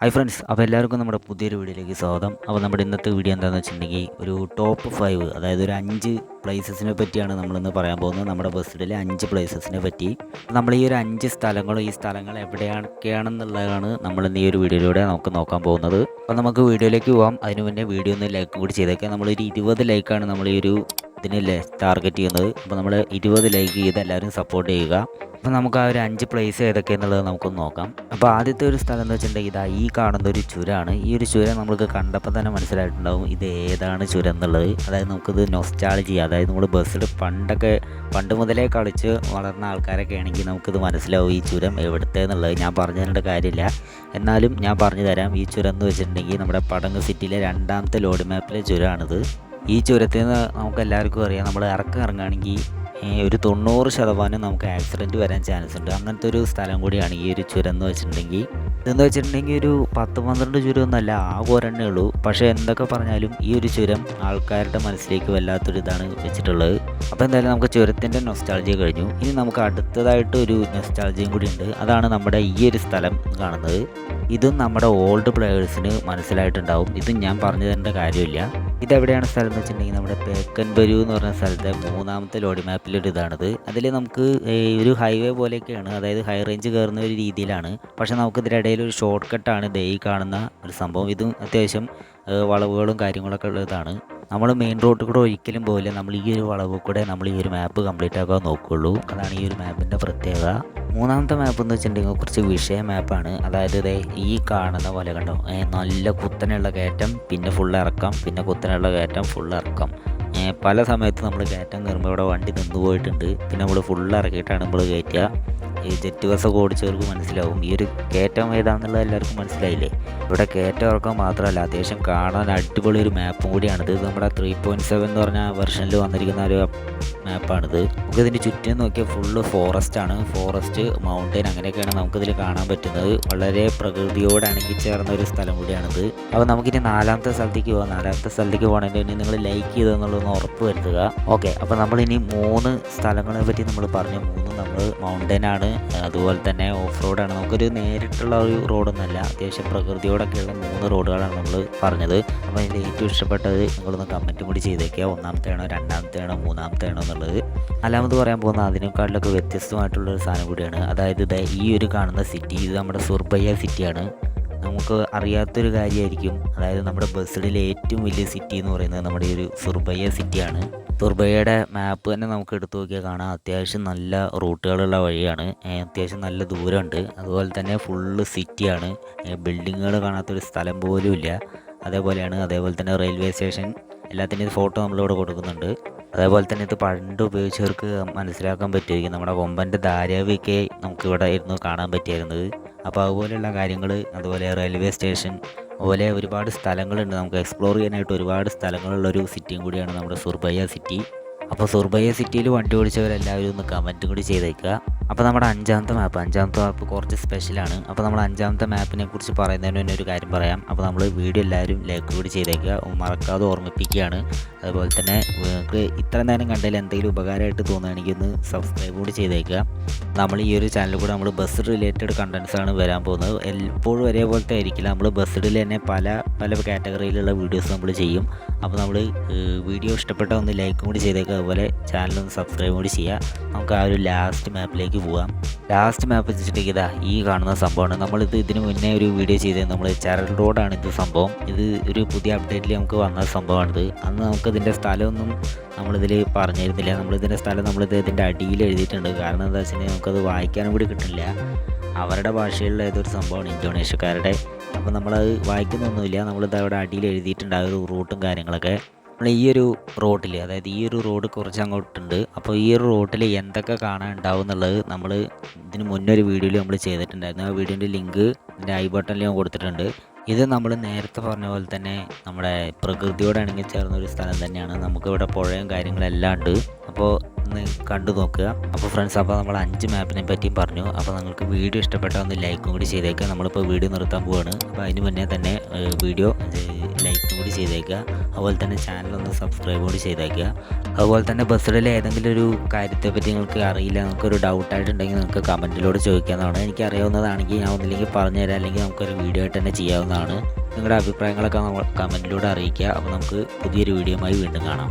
Hi friends അപ്പോൾ എല്ലാവർക്കും നമ്മുടെ പുതിയൊരു വീഡിയോയിലേക്ക് സ്വാഗതം. അപ്പോൾ നമ്മുടെ ഇന്നത്തെ വീഡിയോ എന്താണെന്ന് വെച്ചിട്ടുണ്ടെങ്കിൽ ഒരു ടോപ്പ് ഫൈവ് അതായത് ഒരു അഞ്ച് പ്ലേസസിനെ പറ്റിയാണ് നമ്മളിന്ന് പറയാൻ പോകുന്നത്. നമ്മുടെ ബസ്സിലെ അഞ്ച് പ്ലേസസിനെ പറ്റി. നമ്മൾ ഈ ഒരു അഞ്ച് സ്ഥലങ്ങളും ഈ സ്ഥലങ്ങൾ എവിടെയൊക്കെയാണെന്നുള്ളതാണ് നമ്മൾ ഇന്ന് ഈ ഒരു വീഡിയോയിലൂടെ നമുക്ക് നോക്കാൻ പോകുന്നത്. അപ്പോൾ നമുക്ക് വീഡിയോയിലേക്ക് പോകാം അതിന് മുന്നേ വീഡിയോ ഒന്ന് ലൈക്ക് കൂടി ചെയ്തേക്കാം. നമ്മളൊരു ഇരുപത് ലൈക്കാണ് നമ്മൾ ഈ ഒരു ഇതിനല്ലേ ടാർഗറ്റ് ചെയ്യുന്നത്? അപ്പോൾ നമ്മൾ ഇരുപത് ലൈക്ക് ചെയ്ത് എല്ലാവരും സപ്പോർട്ട് ചെയ്യുക. അപ്പോൾ നമുക്ക് ആ ഒരു അഞ്ച് പ്ലേസ് ഏതൊക്കെയെന്നുള്ളത് നമുക്കൊന്ന് നോക്കാം. അപ്പോൾ ആദ്യത്തെ ഒരു സ്ഥലം എന്ന് വെച്ചിട്ടുണ്ടെങ്കിൽ ഇതാ ഈ കാണുന്ന ഒരു ചുരമാണ്. ഈ ഒരു ചുരം നമുക്ക് കണ്ടപ്പോൾ തന്നെ മനസ്സിലായിട്ടുണ്ടാവും ഇത് ഏതാണ് ചുരം എന്നുള്ളത്. അതായത് നമുക്കിത് നൊസ്റ്റാളജി അതായത് നമ്മൾ ബസ്സിൽ പണ്ടൊക്കെ പണ്ട് മുതലേ കളിച്ച് വളർന്ന ആൾക്കാരൊക്കെ ആണെങ്കിൽ നമുക്കിത് മനസ്സിലാവും ഈ ചുരം എവിടുത്തെ എന്നുള്ളത്. ഞാൻ പറഞ്ഞു തരേണ്ട കാര്യമില്ല. എന്നാലും ഞാൻ പറഞ്ഞു തരാം. ഈ ചുരം എന്ന് വെച്ചിട്ടുണ്ടെങ്കിൽ നമ്മുടെ പടങ്ങ് സിറ്റിയിലെ രണ്ടാമത്തെ ലോഡ് മാപ്പിലെ ചുരമാണിത്. ഈ ചുരത്തിൽ നിന്ന് നമുക്ക് എല്ലാവർക്കും അറിയാം. നമ്മൾ ഇറക്കം ഇറങ്ങുകയാണെങ്കിൽ ഒരു തൊണ്ണൂറ് ശതമാനം നമുക്ക് ആക്സിഡന്റ് വരാൻ ചാൻസ് ഉണ്ട്. അങ്ങനത്തെ ഒരു സ്ഥലം കൂടിയാണ് ഈ ഒരു ചുരം എന്ന് വെച്ചിട്ടുണ്ടെങ്കിൽ. ഇതെന്ന് വെച്ചിട്ടുണ്ടെങ്കിൽ ഒരു പത്ത് പന്ത്രണ്ട് ചുരമൊന്നുമല്ല ആകെ ഒരെണ്ണേ ഉള്ളൂ. പക്ഷേ എന്തൊക്കെ പറഞ്ഞാലും ഈ ഒരു ചുരം ആൾക്കാരുടെ മനസ്സിലേക്ക് വല്ലാത്തൊരു ഇതാണ് വെച്ചിട്ടുള്ളത്. അപ്പോൾ എന്തായാലും നമുക്ക് ചുരത്തിന്റെ നൊസ്റ്റാൾജിയ കഴിഞ്ഞു. ഇനി നമുക്ക് അടുത്തതായിട്ട് ഒരു നൊസ്റ്റാൾജിയും കൂടി ഉണ്ട്. അതാണ് നമ്മുടെ ഈ ഒരു സ്ഥലം കാണുന്നത്. ഇതും നമ്മുടെ ഓൾഡ് പ്ലെയേഴ്സിന് മനസ്സിലായിട്ടുണ്ടാവും. ഇതും ഞാൻ പറഞ്ഞു തരേണ്ട കാര്യമില്ല. ഇതെവിടെയാണ് സ്ഥലം എന്ന് വെച്ചിട്ടുണ്ടെങ്കിൽ നമ്മുടെ പേക്കൻബരു എന്ന് പറഞ്ഞ സ്ഥലത്തെ മൂന്നാമത്തെ ലോഡി മാപ്പിലൊരു ഇതാണിത്. അതിൽ നമുക്ക് ഒരു ഹൈവേ പോലെയൊക്കെയാണ്. അതായത് ഹൈ റേഞ്ച് കയറുന്ന ഒരു രീതിയിലാണ്. പക്ഷേ നമുക്ക് ഇതിനിടയിൽ ഒരു ഷോർട്ട് കട്ടാണ് ദേ കാണുന്ന ഒരു സംഭവം. ഇതും അത്യാവശ്യം വളവുകളും കാര്യങ്ങളൊക്കെ ഉള്ളതാണ് നമ്മൾ മെയിൻ റോഡിൽ കൂടെ ഒരിക്കലും പോകില്ല നമ്മൾ ഈ ഒരു വളവ് കൂടെ നമ്മൾ ഈ ഒരു മാപ്പ് കംപ്ലീറ്റ് ആക്കാൻ നോക്കുകയുള്ളൂ അതാണ് ഈ ഒരു മാപ്പിന്റെ പ്രത്യേകത. മൂന്നാമത്തെ മാപ്പ് എന്ന് വെച്ചിട്ടുണ്ടെങ്കിൽ കുറച്ച് വിഷയ മാപ്പാണ് അതായത് ദേ ഈ കാണുന്ന പോലെ കണ്ടോ? നല്ല കുത്തനെയുള്ള കയറ്റം പിന്നെ ഫുൾ ഇറക്കം പിന്നെ കുത്തനെയുള്ള കയറ്റം ഫുൾ ഇറക്കം. പല സമയത്ത് നമ്മൾ കയറ്റം കയറുമ്പോൾ ഇവിടെ വണ്ടി നിന്ന് പോയിട്ടുണ്ട്. പിന്നെ നമ്മൾ ഫുൾ ഇറക്കിയിട്ടാണ് നമ്മൾ കയറ്റുക. ഈ ജെറ്റ് ബസ്സൊക്കെ ഓടിച്ചവർക്ക് മനസ്സിലാവും. ഈ ഒരു കയറ്റം ഏതാണെന്നുള്ളത് എല്ലാവർക്കും മനസ്സിലായില്ലേ? ഇവിടെ കയറ്റം ഇറക്കം മാത്രമല്ല അത്യാവശ്യം കാണാൻ അടിപൊളി ഒരു മാപ്പും കൂടിയാണ് ഇത് നമ്മുടെ ത്രീ പോയിന്റ് സെവൻ എന്ന് പറഞ്ഞ വെർഷനിൽ വന്നിരിക്കുന്ന ഒരു മാപ്പാണിത് നമുക്ക് ഇതിന്റെ ചുറ്റും നോക്കിയാൽ ഫുള്ള് ഫോറസ്റ്റ് ആണ്. ഫോറസ്റ്റ് മൗണ്ടൈൻ അങ്ങനെയൊക്കെയാണ് നമുക്കിതിൽ കാണാൻ പറ്റുന്നത്. വളരെ പ്രകൃതിയോട് അണങ്ങി ചേർന്ന ഒരു സ്ഥലം കൂടിയാണിത്. അപ്പോൾ നമുക്കിനി നാലാമത്തെ സ്ഥലത്തേക്ക് പോകാം നാലാമത്തെ സ്ഥലത്തേക്ക് പോകണമെങ്കിൽ ഇനി നിങ്ങൾ ലൈക്ക് ചെയ്തെന്നുള്ളതൊന്ന് ഉറപ്പ് വരുത്തുക. ഓക്കെ അപ്പോൾ നമ്മളിനി മൂന്ന് സ്ഥലങ്ങളെ പറ്റി നമ്മൾ പറഞ്ഞു. മൂന്ന് നമ്മൾ മൗണ്ടൻ ആണ്. അതുപോലെ തന്നെ ഓഫ് റോഡാണ് നമുക്കൊരു നേരിട്ടുള്ള ഒരു റോഡൊന്നുമല്ല അത്യാവശ്യം പ്രകൃതിയോടൊക്കെയുള്ള മൂന്ന് റോഡുകളാണ് നമ്മൾ പറഞ്ഞത്. അപ്പോൾ ഇതിൽ ഏറ്റവും ഇഷ്ടപ്പെട്ടത് നിങ്ങളൊന്ന് കമന്റ് കൂടി ചെയ്തേക്കുക ഒന്നാമത്തെയാണോ രണ്ടാമത്തെയാണോ മൂന്നാമത്തെയാണോ എന്നുള്ളത്. നാലാമത് പറയാൻ പോകുന്ന അതിനേക്കാളിലൊക്കെ വ്യത്യസ്തമായിട്ടുള്ളൊരു സാധനം കൂടിയാണ്. അതായത് ഇത് ഈ ഒരു കാണുന്ന സിറ്റി ഇത് നമ്മുടെ സുർബയ്യ സിറ്റിയാണ് നമുക്ക് അറിയാത്തൊരു കാര്യമായിരിക്കും. അതായത് നമ്മുടെ ബസ്സിലെ ഏറ്റവും വലിയ സിറ്റി എന്ന് പറയുന്നത് നമ്മുടെ ഈ ഒരു സുർബയ്യ സിറ്റിയാണ് സുർബയ്യയുടെ മാപ്പ് തന്നെ നമുക്ക് എടുത്തു നോക്കിയാൽ കാണാം. അത്യാവശ്യം നല്ല റൂട്ടുകളുള്ള വഴിയാണ്. അത്യാവശ്യം നല്ല ദൂരമുണ്ട്. അതുപോലെ തന്നെ ഫുള്ള് സിറ്റിയാണ് ബിൽഡിങ്ങുകൾ കാണാത്തൊരു സ്ഥലം പോലും ഇല്ല. അതേപോലെയാണ് അതേപോലെ തന്നെ റെയിൽവേ സ്റ്റേഷൻ എല്ലാത്തിന്റെയും ഫോട്ടോ നമ്മളിവിടെ കൊടുക്കുന്നുണ്ട്. അതേപോലെ തന്നെ ഇത് പണ്ട് ഉപയോഗിച്ചവർക്ക് മനസ്സിലാക്കാൻ പറ്റുമായിരിക്കും. നമ്മുടെ കൊമ്പന്റെ ധാരാവിയൊക്കെ നമുക്കിവിടെ ഇരുന്ന് കാണാൻ പറ്റിയിരുന്നത് അപ്പോൾ അതുപോലെയുള്ള കാര്യങ്ങൾ അതുപോലെ റെയിൽവേ സ്റ്റേഷൻ അതുപോലെ ഒരുപാട് സ്ഥലങ്ങളുണ്ട്. നമുക്ക് എക്സ്പ്ലോർ ചെയ്യാനായിട്ട് ഒരുപാട് സ്ഥലങ്ങളുള്ള ഒരു സിറ്റിയും കൂടിയാണ് നമ്മുടെ സുർബയ്യ സിറ്റി അപ്പോൾ സുർബയ്യ സിറ്റിയിൽ വണ്ടി ഓടിച്ചവരെല്ലാവരും ഒന്ന് കമന്റും കൂടി ചെയ്തേക്കുക. അപ്പോൾ നമ്മുടെ അഞ്ചാമത്തെ മാപ്പ് അഞ്ചാമത്തെ മാപ്പ് കുറച്ച് സ്പെഷ്യലാണ് അപ്പോൾ നമ്മൾ അഞ്ചാമത്തെ മാപ്പിനെ കുറിച്ച് പറയുന്നതിന് മുന്നേ ഒരു കാര്യം പറയാം. അപ്പോൾ നമ്മൾ വീഡിയോ എല്ലാവരും ലൈക്ക് കൂടി ചെയ്തേക്കുക. മറക്കാതെ ഓർമ്മിപ്പിക്കുകയാണ്. അതുപോലെ തന്നെ നിങ്ങൾക്ക് ഇത്ര നേരം കണ്ടതിൽ എന്തെങ്കിലും ഉപകാരമായിട്ട് തോന്നുകയാണെങ്കിൽ ഒന്ന് സബ്സ്ക്രൈബ് കൂടി ചെയ്തേക്കുക. നമ്മൾ ഈ ഒരു ചാനൽ കൂടെ നമ്മൾ ബസ് റിലേറ്റഡ് കണ്ടൻസ് ആണ് വരാൻ പോകുന്നത്. എപ്പോഴും ഒരേപോലത്തെ ആയിരിക്കില്ല. നമ്മൾ ബസ്സിൽ തന്നെ പല പല കാറ്റഗറിയിലുള്ള വീഡിയോസ് നമ്മൾ ചെയ്യും. അപ്പോൾ നമ്മൾ വീഡിയോ ഇഷ്ടപ്പെട്ട ഒന്ന് ലൈക്കും കൂടി ചെയ്തേക്കുക അതുപോലെ ചാനൽ ഒന്ന് സബ്സ്ക്രൈബ് കൂടി ചെയ്യുക നമുക്ക് ആ ഒരു ലാസ്റ്റ് മാപ്പിലേക്ക് പോകാം ലാസ്റ്റ് മാപ്പ് വെച്ചിട്ടുണ്ടെങ്കിൽ ഇതാ ഈ കാണുന്ന സംഭവമാണ്. നമ്മളിത് ഇതിന് മുന്നേ ഒരു വീഡിയോ ചെയ്തത് നമ്മൾ ചരൽ റോഡാണ് ഇത് സംഭവം. ഇത് ഒരു പുതിയ അപ്ഡേറ്റിൽ നമുക്ക് വന്ന സംഭവമാണിത്. അന്ന് നമുക്കിതിന്റെ സ്ഥലമൊന്നും നമ്മളിതിൽ പറഞ്ഞിരുന്നില്ല. നമ്മളിതിന്റെ സ്ഥലം നമ്മളിത് ഇതിന്റെ അടിയിൽ എഴുതിയിട്ടുണ്ട്. കാരണം എന്താ വെച്ചിട്ടുണ്ടെങ്കിൽ നമുക്കത് വായിക്കാനും കൂടി കിട്ടില്ല. അവരുടെ ഭാഷയിലുള്ള ഏതൊരു സംഭവമാണ് ഇന്തോനേഷ്യക്കാരുടെ. അപ്പോൾ നമ്മളത് വായിക്കുന്നൊന്നുമില്ല. നമ്മളിത് അവിടെ അടിയിൽ എഴുതിയിട്ടുണ്ട് ഒരു റൂട്ടും കാര്യങ്ങളൊക്കെ. നമ്മൾ ഈ ഒരു റോഡിൽ അതായത് ഈ ഒരു റോഡ് കുറച്ച് അങ്ങോട്ടുണ്ട് അപ്പോൾ ഈ ഒരു റോഡിൽ എന്തൊക്കെ കാണാൻ ഉണ്ടാവും എന്നുള്ളത് നമ്മൾ ഇതിന് മുന്നേ ഒരു വീഡിയോയിൽ നമ്മൾ ചെയ്തിട്ടുണ്ടായിരുന്നു. ആ വീഡിയോന്റെ ലിങ്ക് ഇതിന്റെ ഐ ബട്ടണിൽ ഞാൻ കൊടുത്തിട്ടുണ്ട്. ഇത് നമ്മൾ നേരത്തെ പറഞ്ഞ പോലെ തന്നെ നമ്മുടെ പ്രകൃതിയോട് ഇണങ്ങി ചേർന്ന ഒരു സ്ഥലം തന്നെയാണ്. നമുക്കിവിടെ പുഴയും കാര്യങ്ങളെല്ലാം ഉണ്ട്. അപ്പോൾ ഒന്ന് കണ്ടു നോക്കുക. അപ്പോൾ ഫ്രണ്ട്സ് അപ്പോൾ നമ്മൾ അഞ്ച് മാപ്പിനെ പറ്റിയും പറഞ്ഞു. അപ്പോൾ നിങ്ങൾക്ക് വീഡിയോ ഇഷ്ടപ്പെട്ടാൽ ഒന്ന് ലൈക്കും കൂടി ചെയ്തേക്കുക നമ്മളിപ്പോൾ വീഡിയോ നിർത്താൻ പോവാണ്. അപ്പോൾ അതിന് മുന്നേ തന്നെ വീഡിയോ ലൈക്കും കൂടി ചെയ്തേക്കുക അതുപോലെ തന്നെ ചാനൽ ഒന്ന് സബ്സ്ക്രൈബ് കൂടി ചെയ്തേക്കുക അതുപോലെ തന്നെ ബസ്സിലെ ഏതെങ്കിലും ഒരു കാര്യത്തെ പറ്റി നിങ്ങൾക്ക് അറിയില്ല നിങ്ങൾക്ക് നിങ്ങൾക്കൊരു ഡൗട്ടായിട്ടുണ്ടെങ്കിൽ നിങ്ങൾക്ക് കമന്റിലൂടെ ചോദിക്കാവുന്നതാണ്. എനിക്ക് അറിയാവുന്നതാണെങ്കിൽ ഞാൻ ഒന്നില്ലെങ്കിൽ പറഞ്ഞു തരാം. അല്ലെങ്കിൽ നമുക്കൊരു വീഡിയോ ആയിട്ട് തന്നെ ചെയ്യാവുന്നതാണ്. നിങ്ങളുടെ അഭിപ്രായങ്ങളൊക്കെ നമ്മൾ കമന്റിലൂടെ അറിയിക്കുക. അപ്പോൾ നമുക്ക് പുതിയൊരു വീഡിയോയുമായി വീണ്ടും കാണാം.